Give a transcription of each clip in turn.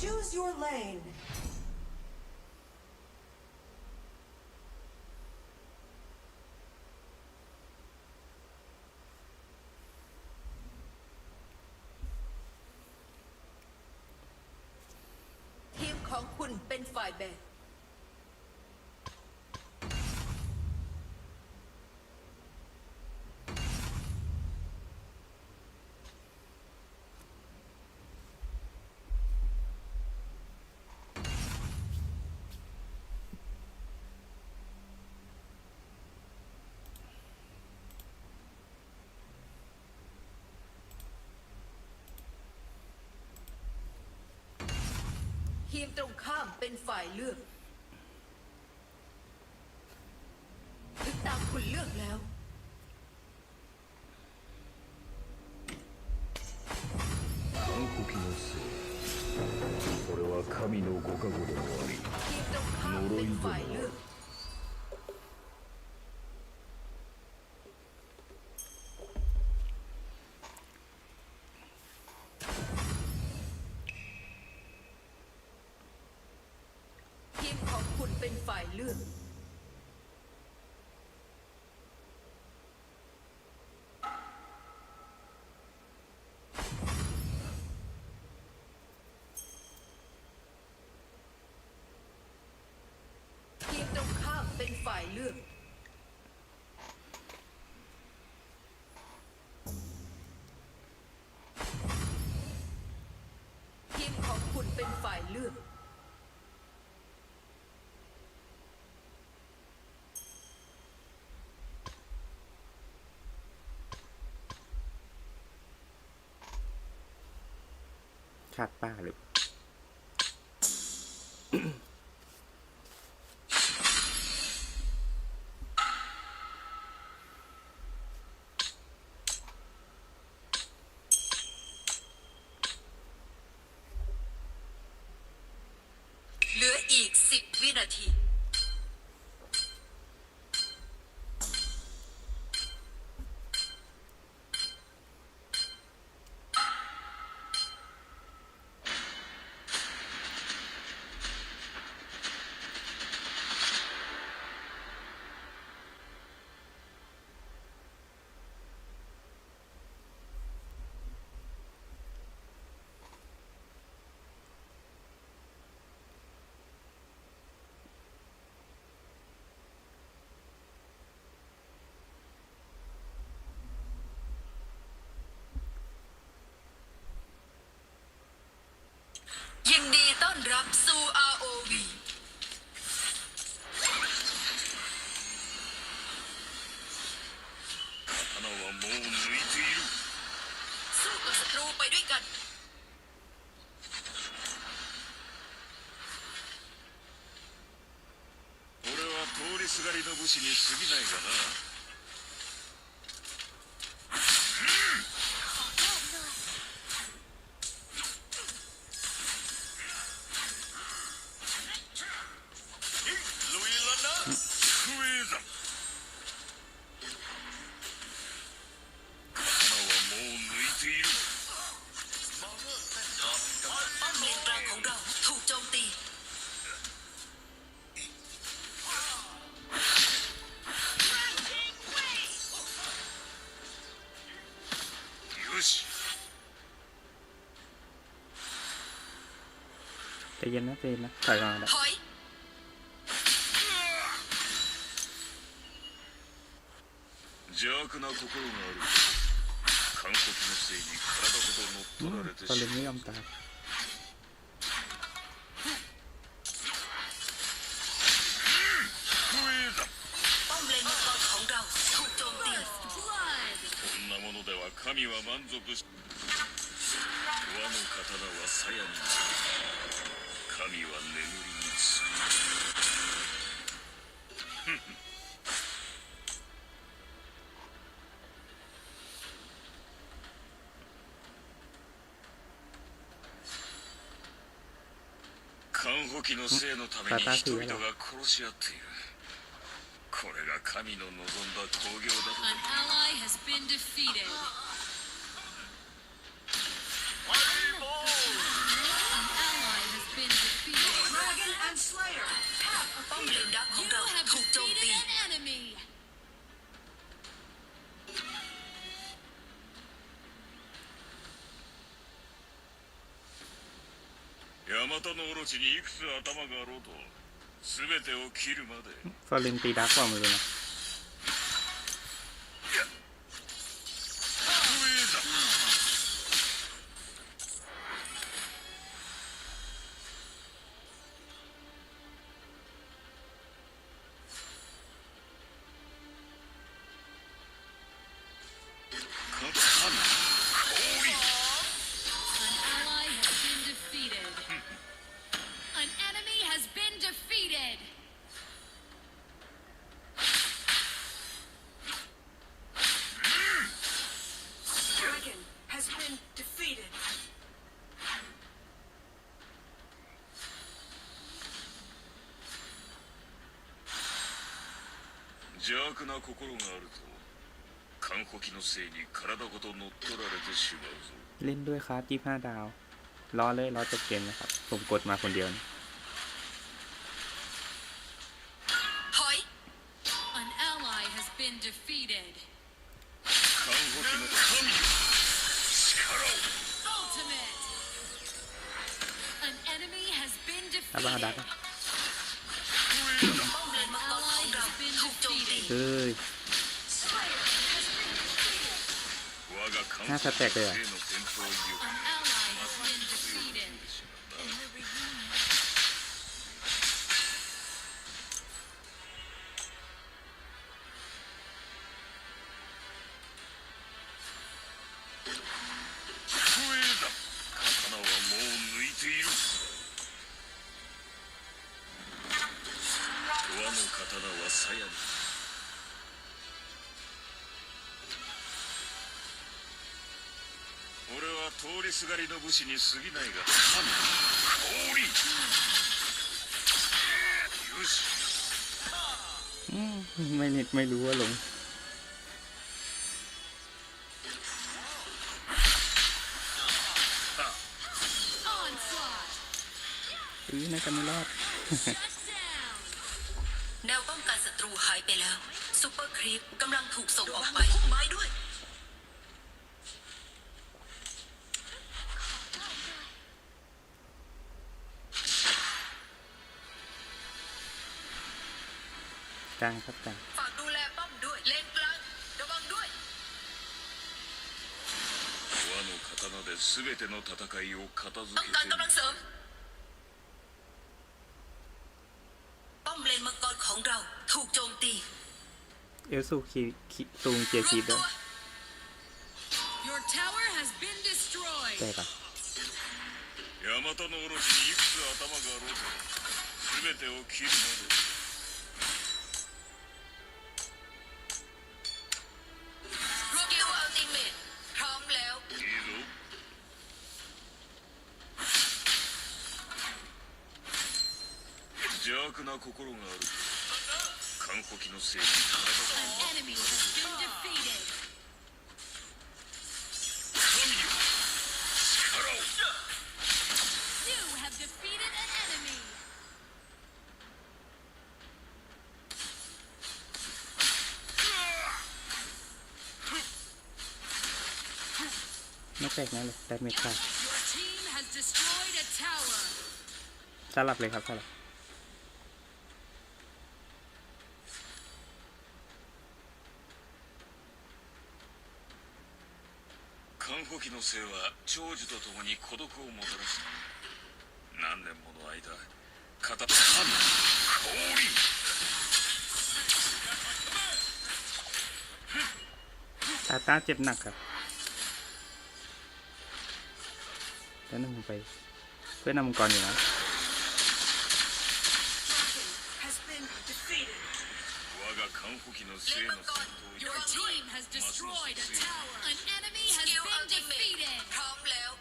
Choose your lane. มตรงข้ามเป็นฝ่ายเลือก เป็นฝ่ายเลือกทีมตรงข้ามเป็นฝ่ายเลือก ทีมของคุณเป็นฝ่ายเลือก ชาติป้าหรือ เหลืออีก 10 วินาที ยินดีต้อนรับสู่ ROV 刀はもう抜いている สู้กับศัตรูไปด้วยกัน 俺は通りすがりの武士に過ぎないがな เย็นนะใจเย็นนะถอยมาแล้ว ถอย 邪悪な心がある韓国のせいに体ほど乗っ取られて ตอน し เล่น まう ไม่ยอมตาย クイズ ป้อมเลนมังกรของเราถูกโจมตี こんなものでは神は満足し和の刀は鞘に 神は眠りにつく。看護機の生のために人々が殺し合っているこれが神の望んだ興行だと An ally has been defeated. An ally has ป้อมเลนดักของ You เรา have ถูกโจม defeated ตี an enemy. ヤマタのオロチにいくつ頭があろうと全てを切るまで ฟอร์เรนตีดักกว่ามือนะ 邪悪な心があると肝火器のせいに体ごと乗っ取られてしまうぞ เล่นด้วยครับยี่ห้าดาว รอเลย รอจบเกมนะครับ ผมกดมาคนเดียวนะ ถอย An ally has been defeated. 肝火器の神よ力を Ultimate. An enemy has been เอ้ยห้าสแต็กเลยอะ は通りすがりの武士に過ぎないが神氷よし อืมไม่นิดไม่รู้ว่าลง Onslaught. อือน่าจะไม่รอด Shut down. แนวป้องกันศัตรูหายไปแล้วซูเปอร์ครีปกำลังถูกส่งออกไปพุ่มไม้ด้วย กลางครับกลาง ฝากดูแลป้อมด้วย เลนกลาง ระวังด้วย 和の刀で全ての戦いを片付 ต้อง け การ て กำลังเสริม ป้อมเลนมังกรของเราถูกโจมตี เอลซูคีคีซูงเกียร์ ร คี ว บ ม ด้ ตัว วย Your tower has been destroyed. แตกอ่ะ ヤマタのオロチにいくつ頭があろうと全てを切るまで 心がある肝火器のせいに An enemy has been defeated. 神よ力を You have defeated an enemy. ไม่แตกแน่เลยแต่ไม่ขาด Your team has destroyed a tower. สลับเลยครับสลับ 肝火器のせいは長寿とともに孤独をもたらした何年もの間片神氷 ตาตาเจ็บหนักครับแล้วนั่งผมไป เพื่อนนำมังกรอยู่นะ Your 欲 team has destroyed a tower. An enemy ส has กิลอัล been ติเมท defeated. พร้อมแล้ว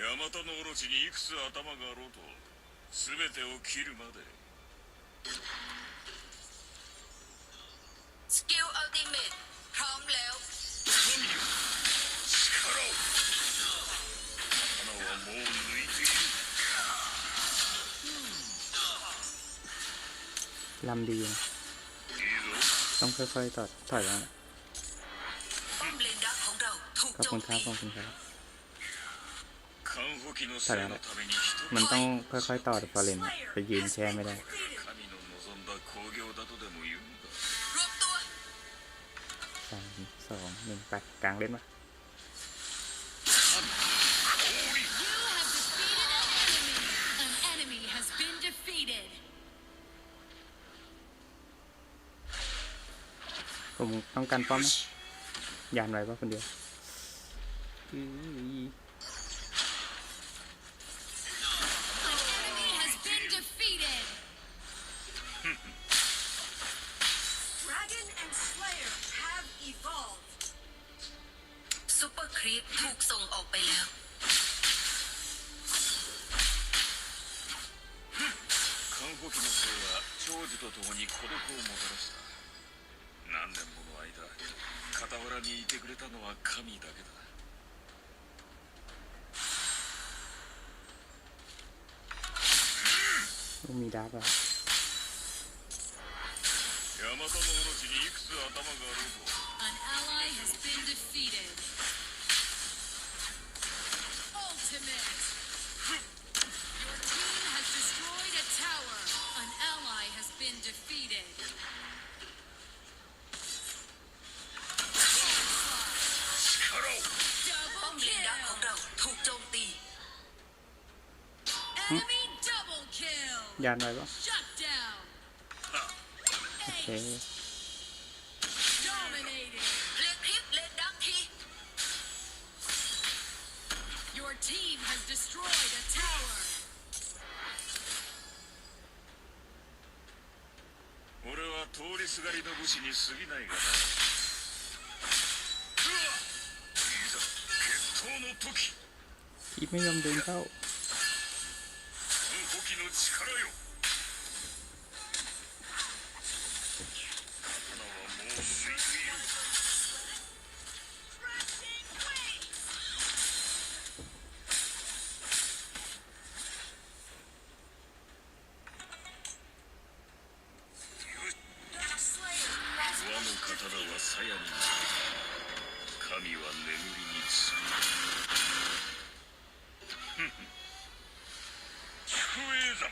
ヤマタのオロチにいくつ頭があろうと全てを切るまで ดำดี ต้องค่อยๆตัดถอยมาขอบคุณครับขอบคุณครับถอยมามันต้องค่อยๆต่อฟอเรนไปยืนแช่ไม่ได้สามสองหนึ่งไปกลางเล่นมา ผมต้องการป้อมนะยานไว้ป่ะคนเดียวอื้อ An enemy has been defeated. Dragon and Slayer have evolved. ซูเปอร์ครีปถูกส่งออกไปแล้ว 看護機の生は長寿と共に孤独をもたらした何年もの間 傍らにいてくれたのは神だけだ海だが。 ยานไว้ป่ะ Shut down. โอเค Ace. Dominating. เลนคลิปเลนดักที Your team has destroyed a tower. 俺は通りすがりの武士に過ぎないがなうわいざ決闘の時 คีบไม่ยอ 鞘に神は眠りにつくふんふん宿営山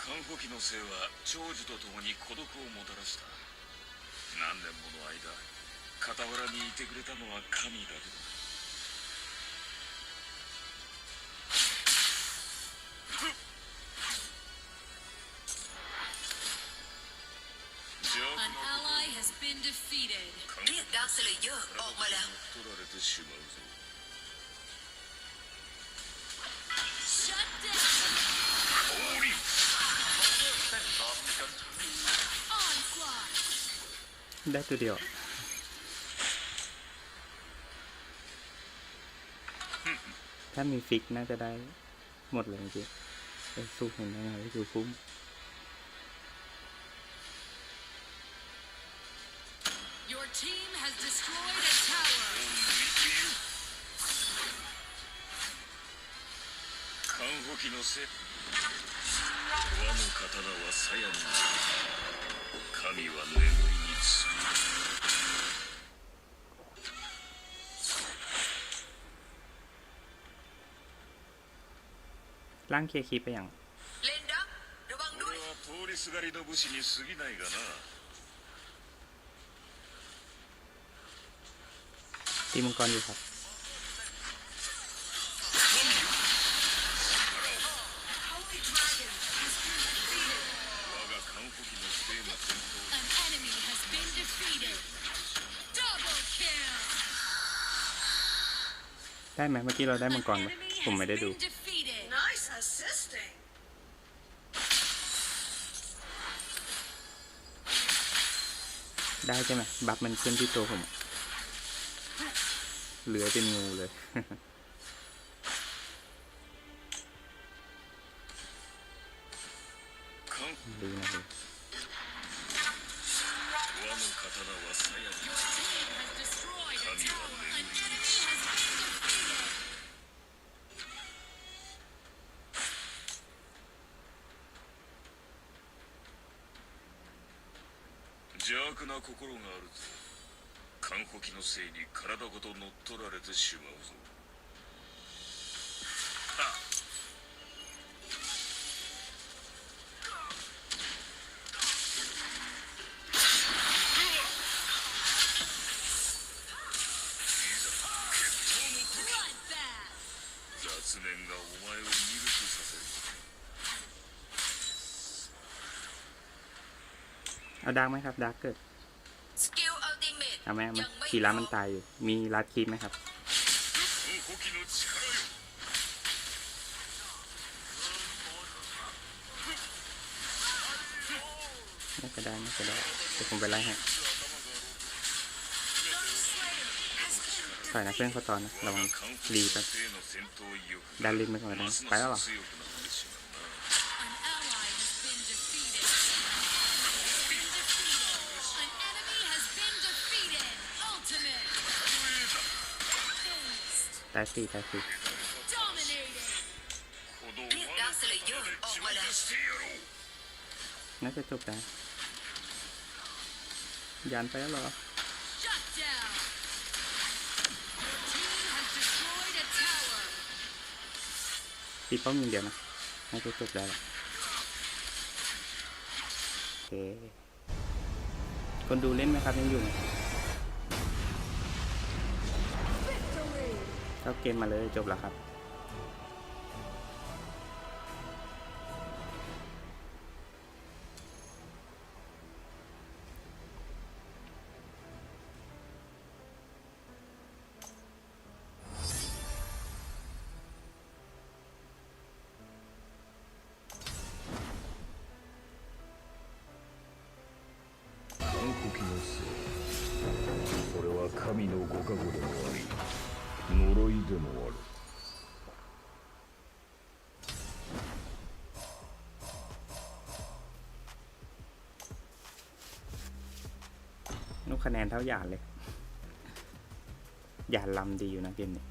看護機の生は長寿と共に孤独をもたら。した何年もの間傍らにいてくれたのは神だけだ been defeated. เรียกดาร์คสเลเยอร์ออกมาแล้ว 取られてしまうぞ Shut down. 氷 Onslaught. ได้ตัวเดียว ถ้ามีฟิกน่าจะได้หมดเลยจริงๆไปสู้เห็นได้ไงก็คือคุ้ม Your team has destroyed a tower. は。ランキーいたやん。俺は通りすがりの武士に過ぎないがな。ีมังกรอยู่ครับ ได้ไหมเมื่อกี้เราได้มังกรไหมผมไม่ได้ดู ได้ใช่ไหมบัฟมันขึ้นที่ตัวผม เหลือเป็นงูเลย ดีนะครับな心があるぞカンホキのせいに体ごと乗っ取られてしまうぞはっ雑念がお前をミルクさせる เอาดาร์กไหมครับดาร์กเกิด สกิลอัลติ เอาไหมไหมคีรัสมันตายอยู่ มีรัดคีบไหมครับ น่าจะได้น่าจะได้เดี๋ยวผมไปไล่ให้ถอยนะเพื่อนเขาตอนนะระวังรีบแบบดันลิงไปก่อนนะไปแล้วหรอ ตายสี่ตายสี่น่าจะจบแล้วยันไปแล้วหรอปีป้อมอย่างเดียวนะน่าจะจบแล้วโอเคคนดูเล่นไหมครับยังอยู่ไหม เข้าเกมมาเลยจบแล้วครับ カンホキのせいそれは神のご加護でもあり 呪いでもある นุกคะแนนเท่าหยาดเลย หยาดลำดีอยู่นะเกมนี้